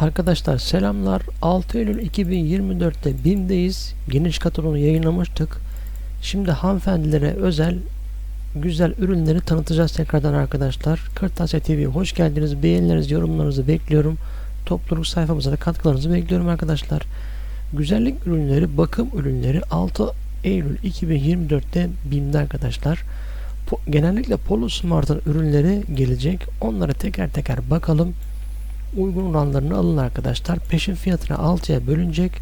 Arkadaşlar selamlar. 6 Eylül 2024'te BİM'deyiz. Geniş kataloğunu yayınlamıştık. Şimdi hanımefendilere özel güzel ürünleri tanıtacağız tekrardan arkadaşlar. Kırtasiye TV'ye hoş geldiniz. Beğenilerinizi, yorumlarınızı bekliyorum. Topluluk sayfamıza da katkılarınızı bekliyorum arkadaşlar. Güzellik ürünleri, bakım ürünleri 6 Eylül 2024'te BİM'de arkadaşlar. Genellikle Polo Smart'ın ürünleri gelecek. Onlara teker teker bakalım uygun olanlarını alın arkadaşlar. Peşin fiyatına 6'ya bölünecek.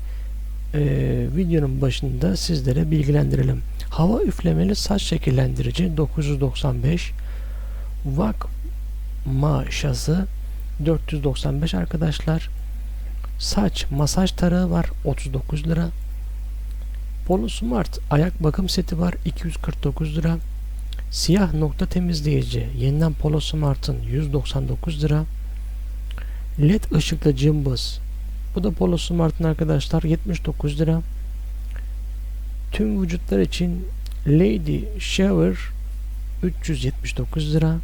Ee, videonun başında sizlere bilgilendirelim. Hava üflemeli saç şekillendirici 995 Vak maşası 495 arkadaşlar. Saç masaj tarağı var 39 lira. Polo Smart ayak bakım seti var 249 lira. Siyah nokta temizleyici yeniden Polo Smart'ın 199 lira. LED ışıklı cımbız. Bu da Polo Smart'ın arkadaşlar 79 lira. Tüm vücutlar için Lady Shower 379 lira.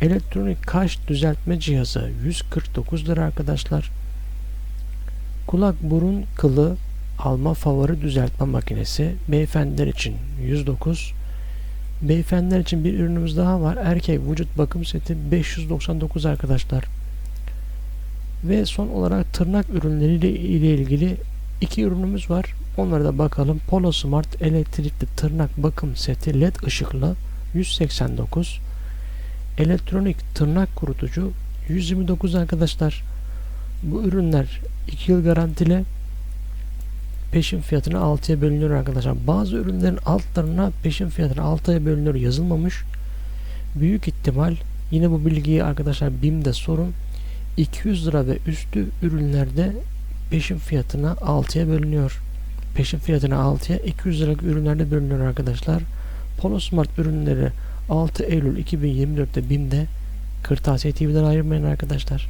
Elektronik kaş düzeltme cihazı 149 lira arkadaşlar. Kulak burun kılı alma favori düzeltme makinesi beyefendiler için 109 Beyefendiler için bir ürünümüz daha var. Erkek vücut bakım seti 599 arkadaşlar. Ve son olarak tırnak ürünleriyle ile ilgili iki ürünümüz var. Onlara da bakalım. Polo Smart elektrikli tırnak bakım seti LED ışıklı 189. Elektronik tırnak kurutucu 129 arkadaşlar. Bu ürünler 2 yıl garantili peşin fiyatına 6'ya bölünüyor arkadaşlar. Bazı ürünlerin altlarına peşin fiyatına 6'ya bölünüyor yazılmamış. Büyük ihtimal yine bu bilgiyi arkadaşlar BİM'de sorun. 200 lira ve üstü ürünlerde peşin fiyatına 6'ya bölünüyor. Peşin fiyatına 6'ya 200 liralık ürünlerde bölünüyor arkadaşlar. Polo Smart ürünleri 6 Eylül 2024'te BİM'de Kırtasiye TV'den ayırmayın arkadaşlar.